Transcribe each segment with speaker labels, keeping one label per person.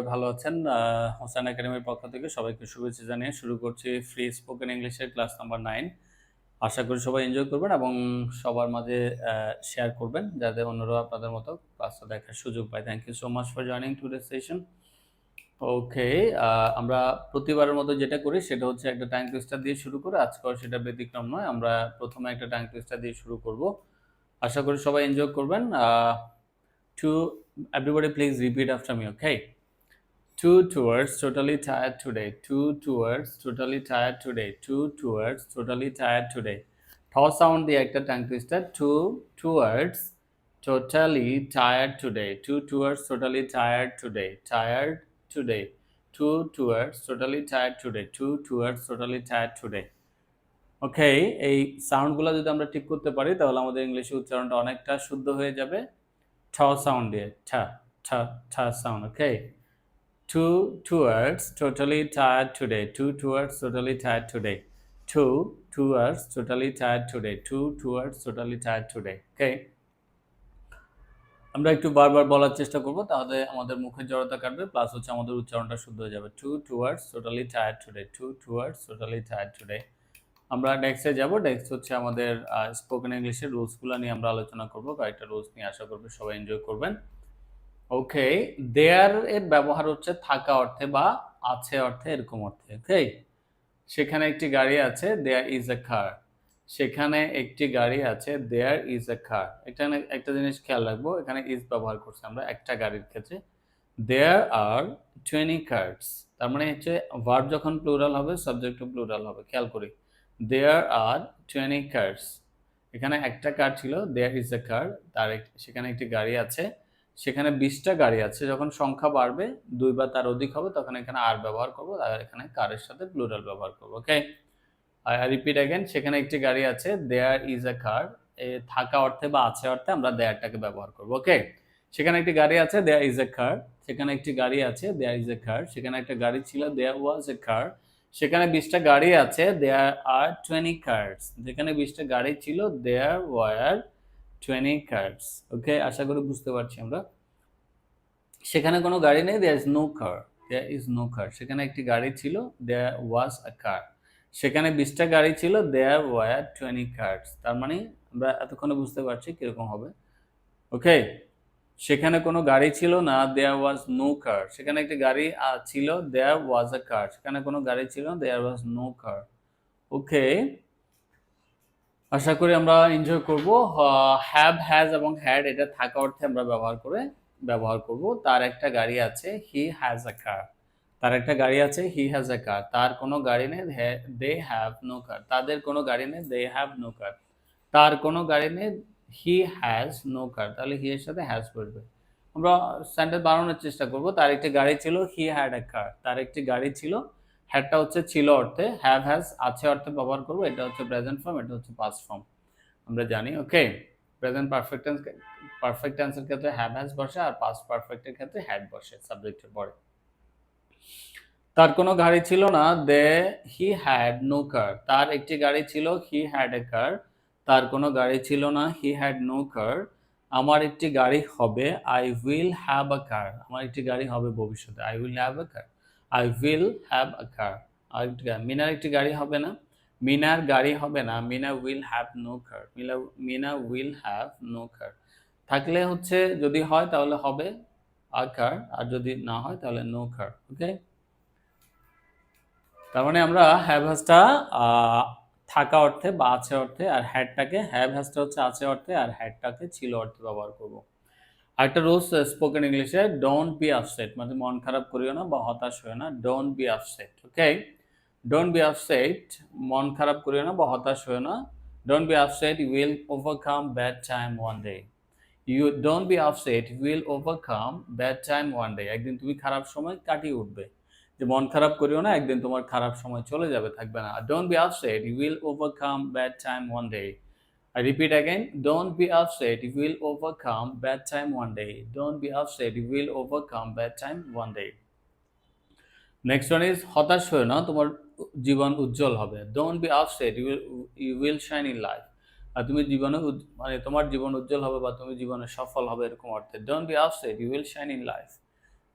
Speaker 1: সবাই ভালো আছেন। হোসেন একাডেমির পক্ষ থেকে সবাইকে শুভেচ্ছা জানিয়ে শুরু করছি ফ্রি স্পোকেন ইংলিশের ক্লাস নাম্বার নাইন আশা করি সবাই এনজয় করবেন এবং সবার মাঝে শেয়ার করবেন যাতে অন্যরা আপনাদের মতো ক্লাসটা দেখার সুযোগ পায়। Thank you so much for joining to session okay আমরা প্রতিবারের মতো যেটা করি সেটা হচ্ছে একটা টাইম টুইস্টার দিয়ে শুরু করে আজকেও সেটা ব্যতিক্রম নয়। আমরা প্রথমে একটা টাইম টুইস্টার দিয়ে শুরু করব। আশা করি সবাই এনজয় করবেন। To everybody please repeat after me, okay? Two towards totally tired today two towards totally tired today two towards totally tired today ঠ সাউন্ড দিয়ে একটা tongue twister two towards totally tired today two towards totally tired today tired today two towards totally tired today two towards totally tired today okay এই সাউন্ডগুলো যদি আমরা ঠিক করতে পারি তাহলে আমাদের ইংলিশে উচ্চারণটা অনেকটা শুদ্ধ হয়ে যাবে ঠ সাউন্ড দিয়ে ঠ ঠ ঠ sound okay to towards totally tired today. Two towards totally tired today. Two towards totally tired today. Two towards totally tired today. Okay? আমরা একটু বারবার বলার চেষ্টা করব, তাহলে আমাদের মুখের জড়তা কাটবে প্লাস হচ্ছে আমাদের উচ্চারণটা শুদ্ধ হয়ে যাবে। To towards totally tired today to towards totally tired today আমরা নেক্সটে যাব। নেক্সট হচ্ছে আমাদের স্পোকেন ইংলিশের রুলসগুলো নিয়ে আমরা আলোচনা করব। কয়েকটা রুলস নিয়ে আশা করব সবাই এনজয় করবেন। ওকে দেয়ার এর ব্যবহার হচ্ছে থাকা অর্থে বা আছে অর্থে এরকম অর্থে ওকে সেখানে একটি গাড়ি আছে দেয়ার ইজ এ কার সেখানে একটি গাড়ি আছে দেয়ার ইজ এ কার এখানে একটা জিনিস খেয়াল রাখব, এখানে ইজ ব্যবহার করছি আমরা একটা গাড়ির ক্ষেত্রে। দেয়ার আর টোয়েনি কার্ডস তার মানে হচ্ছে ভার্ব যখন প্লুরাল হবে সাবজেক্ট প্লুরাল হবে, খেয়াল করি। দেয়ার আর টোয়েনি কার্স এখানে একটা কার ছিল দেয়ার ইজ এ কার তার সেখানে একটি গাড়ি আছে। সেখানে বিশটা গাড়ি আছে, যখন সংখ্যা বাড়বে, দুই বা তার অধিক হবে, তখন এখানে আর ব্যবহার করব, আর এখানে কারের সাথে প্লুরাল ব্যবহার করব ওকে আই রিপিট অ্যাগেন সেখানে একটি গাড়ি আছে দেয়ার ইজ এ কার থাকা অর্থে বা আছে অর্থে আমরা দেয়ারটাকে ব্যবহার করব ওকে সেখানে একটি গাড়ি আছে দেয়ার ইজ এ কার সেখানে একটি গাড়ি আছে দেয়ার ইজ এ কার সেখানে একটা গাড়ি ছিল দেয়ার ওয়াজ এ কার সেখানে বিশটা গাড়ি আছে দেয়ার আর টোয়েন্টি কার্ডস যেখানে বিশটা গাড়ি ছিল there were twenty cars okay আশা করি বুঝতে পারছি আমরা। সেখানে কোনো গাড়ি নেই there is no car there is no car সেখানে একটি গাড়ি ছিল দেয়ার ওয়াজ আ কার সেখানে বিশটা গাড়ি ছিল দেয়ার ওয়ার টোয়েন্টি কার্ডস তার মানে আমরা এতক্ষণে বুঝতে পারছি কীরকম হবে। ওকে সেখানে কোনো গাড়ি ছিল না দেয়ার ওয়াজ নো কার সেখানে একটি গাড়ি ছিল দেয়ার ওয়াজ আ কার সেখানে কোনো গাড়ি ছিল না দেয়ার ওয়াজ নো কার ওকে আশা করি আমরা এনজয় করব। হ্যাভ হ্যাজ এবং হ্যাড এটা থাকা অর্থে আমরা ব্যবহার করে ব্যবহার করব। তার একটা গাড়ি আছে হি হ্যাজ আ কার তার একটা গাড়ি আছে হি হ্যাজ আ কার তার কোনো গাড়ি নেই দে হ্যাভ নো কার তাদের কোনো গাড়ি নেই দে হ্যাভ নো কার তার কোনো গাড়ি নেই হি হ্যাজ নো কার তাহলে হি এর সাথে হ্যাজ বসবে আমরা স্যান্ডেল বানানোর চেষ্টা করব। তার একটি গাড়ি ছিল হি হ্যাড এ কার তার একটি গাড়ি ছিল হ্যাডটা হচ্ছে ছিল অর্থে হ্যাভ হ্যাজ আছে অর্থে ব্যবহার করব, এটা হচ্ছে প্রেজেন্ট ফর্ম এটা হচ্ছে পাস্ট ফর্ম আমরা জানি ওকে প্রেজেন্ট পারফেক্ট পারফেক্ট টেন্সের ক্ষেত্রে হ্যাভ হ্যাজ বসে আর পাস্ট পারফেক্টের ক্ষেত্রে হ্যাড বসে সাবজেক্টের পরে। তার কোনো গাড়ি ছিল না, দে হি হ্যাড নো কার তার একটি গাড়ি ছিল হি হ্যাড এ কার তার কোনো গাড়ি ছিল না হি হ্যাড নো কার আমার একটি গাড়ি হবে I will have a car আমার একটি গাড়ি হবে ভবিষ্যতে I will have a car I will have a car আর একটি গাড়ি। মিনার একটি গাড়ি হবে না। মিনার গাড়ি হবে না। Mina will have no car Mina Mina will have no car থাকলে হচ্ছে যদি হয় তাহলে হবে আ কার আর যদি না হয় তাহলে নো কার ওকে? তার মানে আমরা হ্যাভ হ্যাজটা থাকা অর্থে বা আছে অর্থে আর হ্যাডটাকে হ্যাভ হ্যাজটা হচ্ছে আছে অর্থে আর হ্যাডটাকে ছিল অর্থে ব্যবহার করব। আরেকটা রোজ স্পোকেন ইংলিশে ডোন্ট বি আপসেট মানে মন খারাপ করিও না বা হতাশ হইও না। Don't be upset okay don't be upset মন খারাপ করিও না বা হতাশ হইও না। Don't be upset you will overcome bad time one day you don't be upset you will overcome bad time one day একদিন তুমি খারাপ সময় কাটিয়ে উঠবে। যে মন খারাপ করিও না, একদিন তোমার খারাপ সময় চলে যাবে, থাকবে না। Don't be upset you will overcome bad time one day I repeat again, don't be upset, you will overcome bad time one day. Don't be upset, you will overcome bad time one day. Next one is হতাশ হয়ে না তোমার জীবন উজ্জ্বল হবে। Don't be upset you will you will shine in life আর তুমি জীবনে মানে তোমার জীবন উজ্জ্বল হবে বা তুমি জীবনে সফল হবে এরকম অর্থে। Don't be upset you will shine in life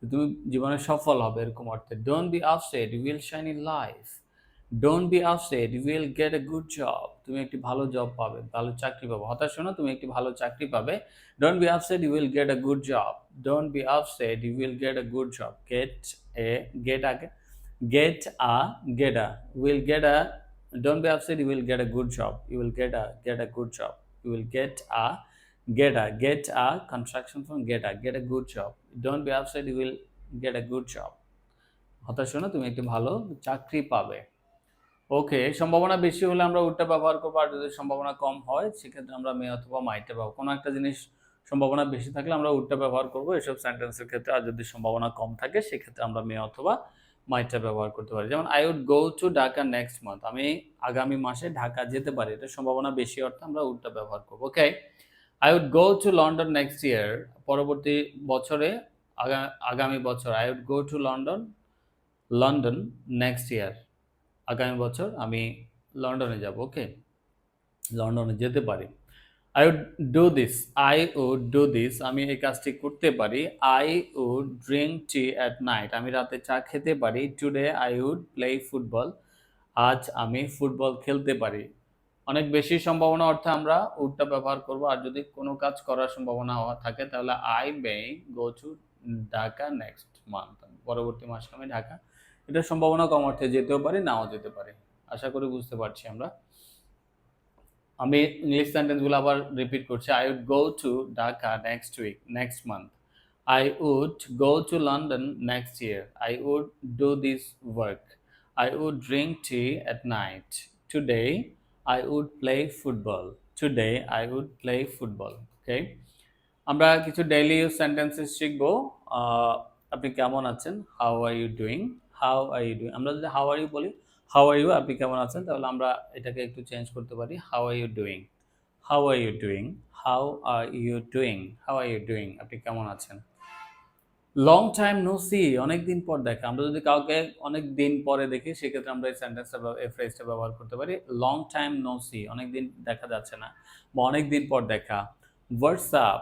Speaker 1: তুমি জীবনে সফল হবে এরকম অর্থে। Don't be upset you will shine in life don't be upset you will get a good job তুমি একটি ভালো জব পাবে, ভালো চাকরি পাবে। হতাশ শোনো তুমি একটি ভালো চাকরি পাবে। Don't be upset you will get a good job don't be upset you will get a good job get a get আগে get a get a will get a don't be upset you will get a good job you will get a get a good job you will get a get a get a construction from get a get a good job don't be upset you will get a good job হতাশ না, তুমি একটি ভালো চাকরি পাবে। ওকে সম্ভাবনা বেশি হলে আমরা উডটা ব্যবহার করব আর যদি সম্ভাবনা কম হয়, সেক্ষেত্রে আমরা মে অথবা মাইটটা পাবো। কোনো একটা জিনিস সম্ভাবনা বেশি থাকলে আমরা উডটা ব্যবহার করব এসব সেন্টেন্সের ক্ষেত্রে। আর যদি সম্ভাবনা কম থাকে, সেক্ষেত্রে আমরা মে অথবা মাইটটা ব্যবহার করতে পারি। যেমন I would go to Dhaka next month আমি আগামী মাসে ঢাকা যেতে পারি। এটা সম্ভাবনা বেশি অর্থে আমরা উডটা ব্যবহার করব। Okay I would go to London next year পরবর্তী বছরে, আগা- আগামী বছর I would go to London London next year আগামী বছর আমি লন্ডনে যাব, ওকে? লন্ডনে যেতে পারি। I would do this I would do this আমি এই কাজটি করতে পারি। I would drink tea at night আমি রাতে চা খেতে পারি। Today I would play football আজ আমি ফুটবল খেলতে পারি। অনেক বেশি সম্ভাবনা অর্থে আমরা উডটা ব্যবহার করব, আর যদি কোনো কাজ করার সম্ভাবনা থাকে, তাহলে I may go to Dhaka next month পরবর্তী মাসে আমি ঢাকা এটার সম্ভাবনা কম অর্থে যেতেও পারি, নাও যেতে পারে। আশা করি বুঝতে পারছি আমরা। আমি ইংলিশ সেন্টেন্সগুলো আবার রিপিট করছি। I would go to Dhaka next week next month I would go to London next year I would do this work I would drink tea at night today I would play football today I would play football okay আমরা কিছু daily use sentences শিখব। আপনি কেমন আছেন? How are you doing how are you doing আমরা যদি how are you বলি how are you আপনি কেমন আছেন? তাহলে আমরা এটাকে একটু চেঞ্জ করতে পারি। How are you doing how are you doing how are you doing how are you doing আপনি কেমন আছেন? লং টাইম নো সি অনেক দিন পর দেখা। আমরা যদি কাউকে অনেক দিন পরে দেখি, সেক্ষেত্রে আমরা এই সেন্টেন্সটা এই ফ্রেজটা ব্যবহার করতে পারি। লং টাইম নো সি অনেক দিন দেখা যাচ্ছে না বা অনেক দিন পর দেখা। হোয়াটসঅ্যাপ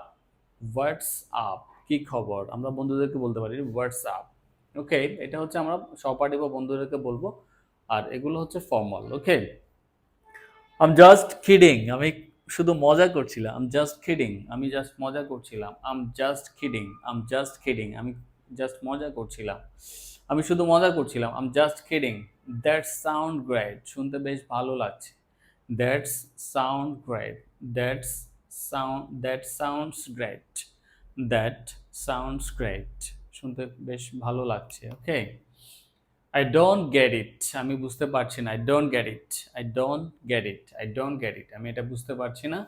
Speaker 1: হোয়াটসঅ্যাপ কি খবর? আমরা বন্ধুদেরকে বলতে পারি হোয়াটসঅ্যাপ ওকে এটা হচ্ছে আমরা সহপাঠী বা বন্ধুদেরকে বলব। আর এগুলো হচ্ছে formal okay I'm just kidding আমি শুধু মজা করছিলাম আম জাস্ট কিডিং আমি জাস্ট মজা করছিলাম I'm just kidding I'm just kidding আমি জাস্ট মজা করছিলাম, আমি শুধু মজা করছিলাম I'm just kidding that's sound great শুনতে বেশ ভালো লাগছে that's sound great that's sound that sounds great that sounds great শুনতে বেশ ভালো লাগছে okay I don't get it আমি বুঝতে পারছি না I don't get it I don't get it I don't get it আমি এটা বুঝতে পারছি না।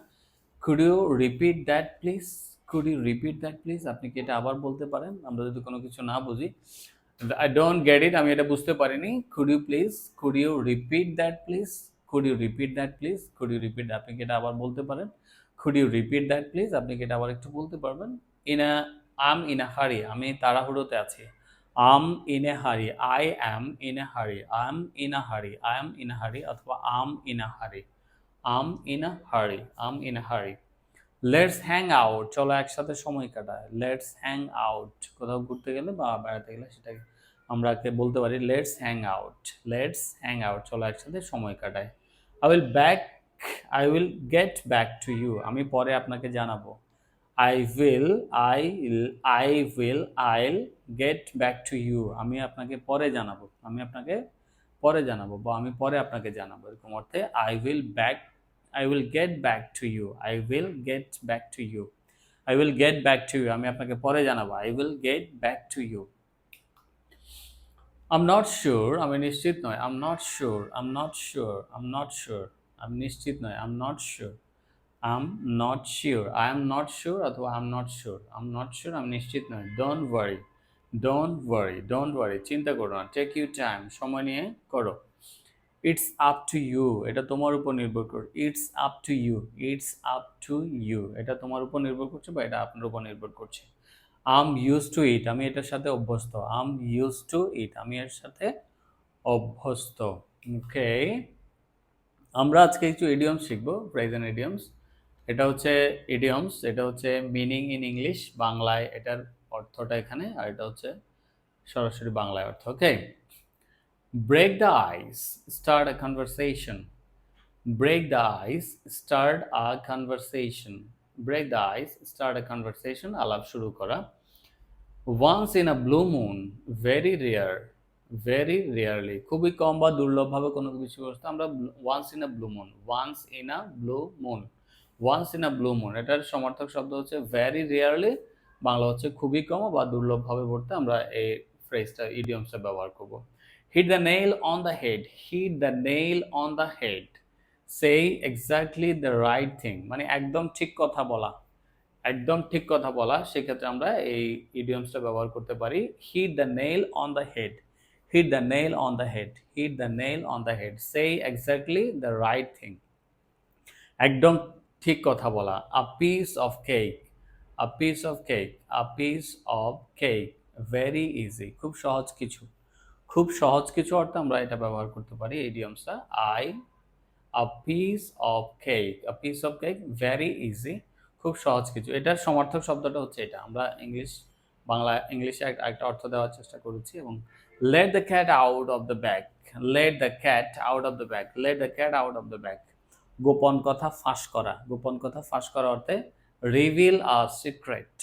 Speaker 1: Could you repeat that please could you repeat that please আপনি কি এটা আবার বলতে পারেন? আমরা যদি কোনো কিছু না বুঝি। আই ডোন্ট গেট ইট আমি এটা বুঝতে পারিনি। Could you please could you repeat that please could you repeat that please could you repeat আপনি কি এটা আবার বলতে পারেন? Could you repeat that please আপনি কি এটা আবার একটু বলতে পারবেন? In a um in a হারি, আমি তাড়াহুড়োতে আছি। আম ইন এ হারি, আই অ্যাম ইন এ হারি, আম ইন আ হারি, আই এম ইন আ হারি অথবা আম ইন আ হারি। আম ইন আ হারি, আম ইন আ হারি। লেটস হ্যাং আউট চলো একসাথে সময় কাটায় লেটস হ্যাং আউট কোথাও ঘুরতে গেলে বা বেড়াতে গেলে সেটাকে আমরা বলতে পারি let's hang out let's hang out চলো একসাথে সময় কাটায় I will back I will get back to you আমি পরে আপনাকে জানাব। I will I I will I'll get back to you আমি আপনাকে পরে জানাব। আমি আপনাকে পরে জানাব বা আমি পরে আপনাকে জানাব এরকম অর্থে I will back I will get back to you I will get back to you I will get back to you আমি আপনাকে পরে জানাব। I will get back to you I'm not sure আমি নিশ্চিত নয় I'm not sure I'm not sure I'm not sure আমি নিশ্চিত নয় I'm not sure I'm not sure I am not sure অথবা I'm not sure I'm not sure আমি নিশ্চিত নয় don't worry don't worry don't worry চিন্তা করো না। টেক ইউ টাইম সময় নিয়ে করো। ইটস আপ টু ইউ এটা তোমার উপর নির্ভর করে। It's up to you it's up to you এটা তোমার উপর নির্ভর করছে বা এটা আপনার উপর নির্ভর করছে। আম ইউজ টু ইট আমি এটার সাথে অভ্যস্ত। আম ইউজ টু ইট আমি এর সাথে অভ্যস্ত। ওকে আমরা আজকে কিছু ইডিয়মস শিখব প্রেজেন্ট ইডিয়মস এটা হচ্ছে ইডিয়মস এটা হচ্ছে মিনিং ইন ইংলিশ বাংলায় এটার অর্থটা এখানে, আর এটা হচ্ছে সরাসরি বাংলায় অর্থ okay break the ice start a conversation break the ice start a conversation break the ice start a conversation আলাপ শুরু করা। Once in a blue moon very rare very rarely খুবই কম বা দুর্লভভাবে কোনো কিছু আমরা once in a blue moon once in a blue moon once in a blue moon এটার সমার্থক শব্দ হচ্ছে ভ্যারি রেয়ারলি বাংলা হচ্ছে খুবই কম বা দুর্লভভাবে পড়তে আমরা এই ফ্রেজটা ইডিয়মসটা ব্যবহার করব। Hit the nail on the head hit the nail on the head সেই এক্স্যাক্টলি দ্য রাইট থিং মানে একদম ঠিক কথা বলা, একদম ঠিক কথা বলা, সেক্ষেত্রে আমরা এই ইডিয়মসটা ব্যবহার করতে পারি। Hit the nail on the head hit the nail on the head hit the nail on the head সেই এক্স্যাক্টলি দ্য রাইট থিং একদম ঠিক কথা বলা। A piece of cake a piece of cake a piece of cake very easy খুব সহজ কিছু। খুব সহজ কিছু অর্থে আমরা এটা ব্যবহার করতে পারি ইডিয়মসটা I a piece of cake a piece of cake very easy খুব সহজ কিছু। এটার সমর্থক শব্দটা হচ্ছে এটা। আমরা ইংলিশ বাংলা ইংলিশে একটা অর্থ দেওয়ার চেষ্টা করেছি এবং let the cat out of the bag let the cat out of the bag let the cat out of the bag গোপন কথা ফাঁস করা। গোপন কথা ফাঁস করা অর্থে reveal a secret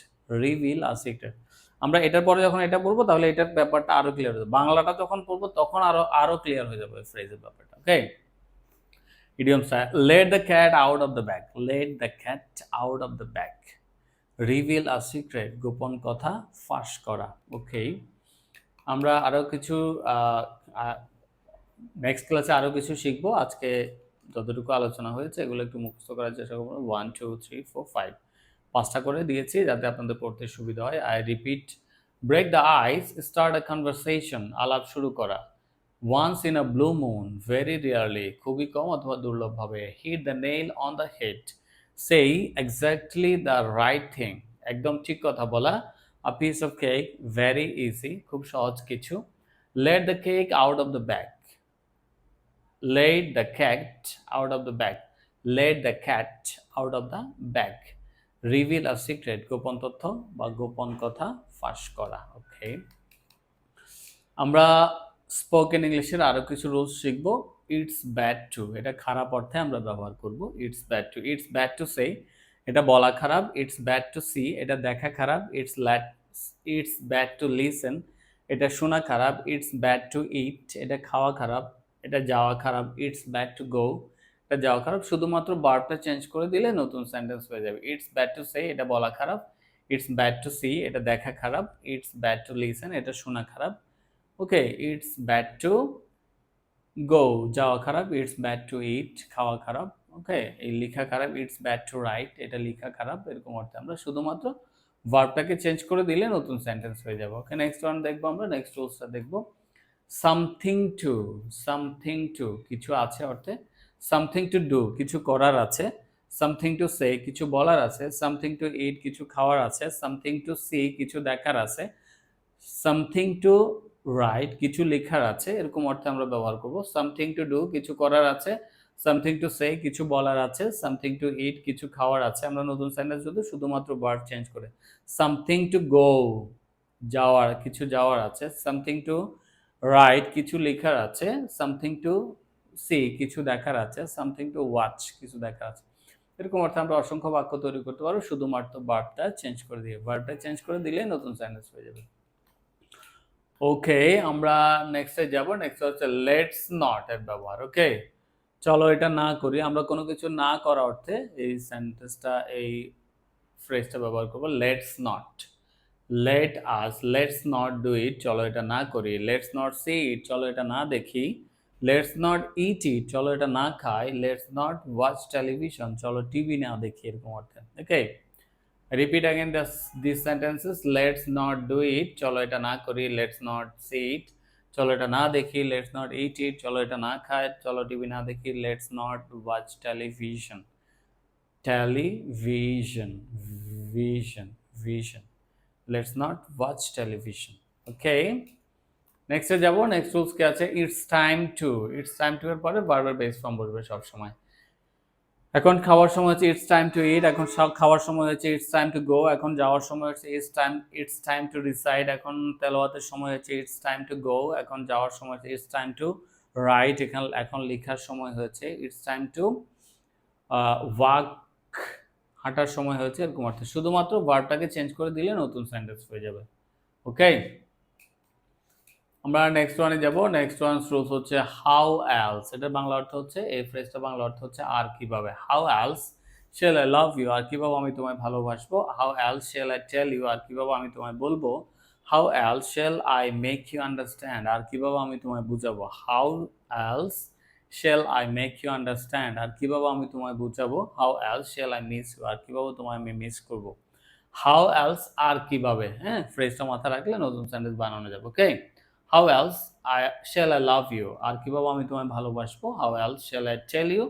Speaker 1: reveal a secret আমরা এটার পরে যখন এটা বলব তাহলে এটার ব্যাপারটা আরও ক্লিয়ার হয়ে যাবে। বাংলাটা যখন পড়ব, তখন আরও আরও ক্লিয়ার হয়ে যাবে ফ্রেজের ব্যাপারটা okay idiom sir let the cat out of the bag let the cat out of the bag reveal a secret গোপন কথা ফাঁস করা ওকে আমরা আরও কিছু নেক্সট ক্লাসে আরও কিছু শিখব। আজকে যতটুকু আলোচনা হয়েছে, এগুলো একটু মুখস্থ করার চেষ্টা করব। One two three four five পাঁচটা করে দিয়েছি যাতে আপনাদের পড়তে সুবিধা হয়। I repeat break the ice start a conversation আলাপ শুরু করা। Once in a blue moon very rarely খুবই কম অথবা দুর্লভভাবে hit the nail on the head সেই এক্স্যাক্টলি দ্য রাইট থিং একদম ঠিক কথা বলা। A piece of cake very easy খুব সহজ কিছু। Let the cake out of the bag let the cat out of the bag let the cat out of the bag reveal a secret গোপন তথ্য বা গোপন কথা ফাঁস করা ওকে আমরা স্পোকেন ইংলিশের আরও কিছু রুলস শিখব। ইটস ব্যাড টু এটা খারাপ অর্থে আমরা ব্যবহার করব। It's bad to it's bad to say এটা বলা খারাপ। ইটস ব্যাড টু সি এটা দেখা খারাপ। It's let it's bad to listen এটা শোনা খারাপ। ইটস ব্যাড টু ইট এটা খাওয়া খারাপ। এটা যাওয়া খারাপ ইটস ব্যাড টু গো এটা যাওয়া খারাপ, শুধুমাত্র বার্বটা চেঞ্জ করে দিলে নতুন সেন্টেন্স হয়ে যাবে। ইটস ব্যাড টু সে এটা বলা খারাপ ইটস ব্যাড টু সি এটা দেখা খারাপ ইটস ব্যাড টু লিসেন এটা শোনা খারাপ। Okay it's bad to go যাওয়া খারাপ ইটস ব্যাড টু ইট খাওয়া খারাপ। ওকে এই লেখা খারাপ ইটস ব্যাড টু রাইট এটা লেখা খারাপ, এরকম অর্থে আমরা শুধুমাত্র ভার্বটাকে চেঞ্জ করে দিলে নতুন সেন্টেন্স হয়ে যাবে। ওকে নেক্সট ওয়ান দেখব আমরা নেক্সট রুলসটা দেখব। সামথিং টু সামথিং টু কিছু আছে অর্থে সামথিং টু ডু কিছু করার আছে সামথিং টু সে কিছু বলার আছে সামথিং টু ইট কিছু খাওয়ার আছে সামথিং টু সি কিছু দেখার আছে সামথিং টু রাইট কিছু লেখার আছে এরকম অর্থে আমরা ব্যবহার করব সামথিং টু ডু কিছু করার আছে সামথিং টু সে কিছু বলার আছে সামথিং টু ইট কিছু খাওয়ার আছে আমরা নতুন সেন্টেন্স যদি শুধুমাত্র ওয়ার্ড চেঞ্জ করে সামথিং টু গো যাওয়ার কিছু যাওয়ার আছে সামথিং টু রাইট কিছু লেখার আছে সামথিং টু সি কিছু দেখার আছে সামথিং টু ওয়াচ কিছু দেখার আছে। এরকম অর্থে আমরা অসংখ্য বাক্য তৈরি করতে পারব, শুধুমাত্র বার্ডটা চেঞ্জ করে দিয়ে বার্ডটা চেঞ্জ করে দিলে নতুন সেন্টেন্স হয়ে যাবে। ওকে আমরা নেক্সটে যাব নেক্সট হচ্ছে লেটস নট এর ব্যবহার ওকে চলো এটা না করি, আমরা কোনো কিছু না করা অর্থে এই সেন্টেন্সটা এই ফ্রেজটা ব্যবহার করব let's not let us let's not do it চলো এটা না করি। লেটস নট সি ইট চলো এটা না দেখি। লেটস নট ইট ইট চলো এটা না খাই। লেটস নট ওয়াচ টেলিভিশন চলো টিভি না দেখি, এরকম অর্থে। Okay repeat again this sentences let's not do it চলো এটা না করি। লেটস নট সি ইট চলো এটা না দেখি। লেটস নট ইট ইট চলো এটা না খাই। চলো টিভি না দেখি। Let's not watch television television vision vision let's not watch television okay নেক্সটে যাব নেক্সট রুলস কি আছে? It's time to it's time to এর পরে বারবার বেস ফর্ম বসবে সবসময়। এখন খাওয়ার সময় হচ্ছে ইটস টাইম টু ইট এখন সব খাওয়ার সময় হচ্ছে ইটস টাইম টু গো এখন যাওয়ার সময় হচ্ছে it's time it's time to recite এখন তেলাওয়াতের সময় হচ্ছে ইটস টাইম টু গো এখন যাওয়ার সময় হচ্ছে ইটস টাইম টু রাইট এখন এখন লেখার সময় হয়েছে ইটস টাইম টু ওয়াক হাঁটার সময় হয়েছে এরকম অর্থে। শুধুমাত্র ভার্বটাকে চেঞ্জ করে দিলে নতুন সেন্টেন্স হয়ে যাবে। ওকে আমরা নেক্সট ওয়ানে যাব। নেক্সট ওয়ান রুলস হচ্ছে হাউ এলস এটার বাংলা অর্থ হচ্ছে, এই ফ্রেজটা বাংলা অর্থ হচ্ছে আর কীভাবে। How else shall I love you আর কীভাবে আমি তোমায় ভালোবাসবো? How else shall I tell you আর কীভাবে আমি তোমায় বলব? How else shall I make you understand আর কীভাবে আমি তোমায় বুঝাবো? How else shall I make you understand আর কীভাবে আমি তোমায় বুঝাবো? How else shall I miss you আর কীভাবে তোমায় আমি মিস করব? হাউ এলস আর কীভাবে? হ্যাঁ ফ্রেজটা মাথা রাখলে নতুন সেন্টেন্স বানানো যাবে okay how else I shall I love you আর কীভাবে আমি তোমায় ভালোবাসবো? How else shall I tell you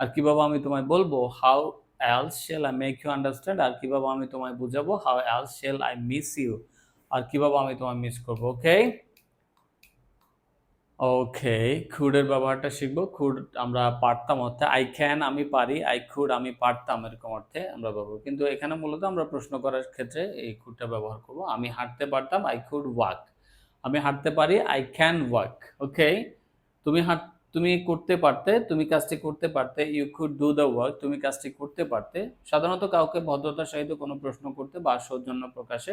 Speaker 1: আর কীভাবে আমি তোমায় বলব? How else shall I make you understand আর কীভাবে আমি তোমায় বুঝাবো? How else shall I miss you আর কীভাবে আমি তোমায় মিস করব ওকে ওকে খুডের ব্যবহারটা শিখব। খুড আমরা পারতাম অর্থে আই ক্যান আমি পারি আই খুড আমি পারতাম এরকম অর্থে আমরা ব্যবহার কিন্তু এখানে মূলত আমরা প্রশ্ন করার ক্ষেত্রে এই খুডটা ব্যবহার করব। আমি হাঁটতে পারতাম আই খুড ওয়াক আমি হাঁটতে পারি আই ক্যান ওয়াক ওকে তুমি হাঁট, তুমি করতে পারতে, তুমি কাজটি করতে পারতে you could do the work তুমি কাজটি করতে পারতে। সাধারণত কাউকে ভদ্রতার সহিত কোনো প্রশ্ন করতে বা সৌজন্য প্রকাশে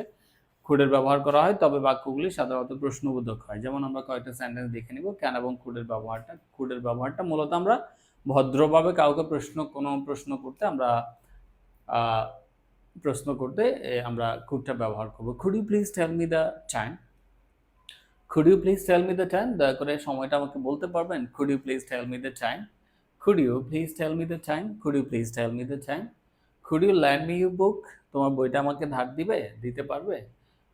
Speaker 1: খুডের ব্যবহার করা হয়, তবে বাক্যগুলি সাধারণত প্রশ্নবোধক হয়। যেমন আমরা কয়েকটা সেন্টেন্স দেখে নিব ক্যান এবং খুডের ব্যবহারটা খুডের ব্যবহারটা মূলত আমরা ভদ্রভাবে কাউকে প্রশ্ন, কোনো প্রশ্ন করতে আমরা প্রশ্ন করতে আমরা খুডটা ব্যবহার করব। Could you please tell me the time could you please tell me the time দয়া করে সময়টা আমাকে বলতে পারবেন? Could you please tell me the time could you please tell me the time could you please tell me the time could you lend me you book তোমার বইটা আমাকে ধার দিবে? দিতে পারবে?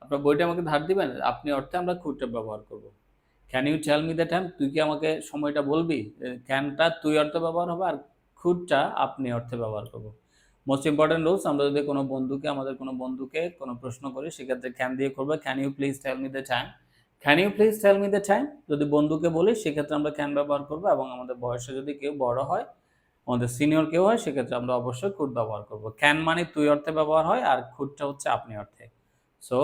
Speaker 1: আপনার বইটা আমাকে ধার দিবেন? আপনি অর্থে আমরা খুডটা ব্যবহার করব। Can you tell me the time তুই কি আমাকে সময়টা বলবি? ক্যানটা তুই অর্থে ব্যবহার হবে আর খুডটা আপনি অর্থে ব্যবহার করব। মোস্ট ইম্পর্টেন্ট রুলস আমরা যদি কোনো বন্ধুকে, আমাদের কোনো বন্ধুকে কোনো প্রশ্ন করি, সেক্ষেত্রে ক্যান দিয়ে করবে। Can you please tell me the time can you please tell me the time যদি বন্ধুকে বলি, সেক্ষেত্রে আমরা ক্যান ব্যবহার করব এবং আমাদের বয়সে যদি কেউ বড় হয়, আমাদের সিনিয়র কেউ হয়, সেক্ষেত্রে আমরা অবশ্যই খুড ব্যবহার করব। ক্যান মানে তুই অর্থে ব্যবহার হয় আর খুডটা হচ্ছে আপনি অর্থে। সো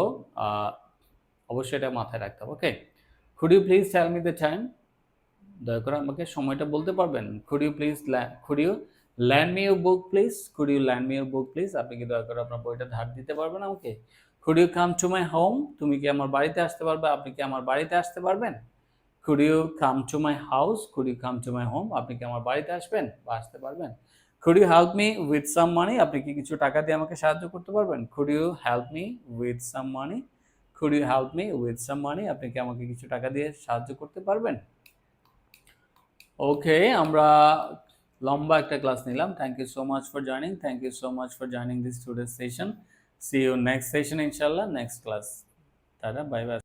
Speaker 1: অবশ্যই এটা মাথায় রাখতে হবে okay could you please tell me the time দয়া করে আমাকে সময়টা বলতে পারবেন? Could you please could you lend me your book please could you lend me your book please আপনি কি দয়া করে আপনার বইটা ধার দিতে পারবেন আমাকে? Could you come to my home তুমি কি আমার বাড়িতে আসতে পারবে? আপনি কি আমার বাড়িতে আসতে পারবেন? Could you come to my house could you come to my home আপনি কি আমার বাড়িতে আসবেন বা আসতে পারবেন? Could you help me with some money আপনি কি কিছু টাকা দিয়ে আমাকে সাহায্য করতে পারবেন? Could you help me with some money could you help me with some money আপনি কি আমাকে কিছু টাকা দিয়ে সাহায্য করতে পারবেন? ওকে আমরা লম্বা একটা ক্লাস নিলাম। Thank you so much for joining thank you so much for joining this today session see you next session ইনশাল্লাহ next class tata bye bye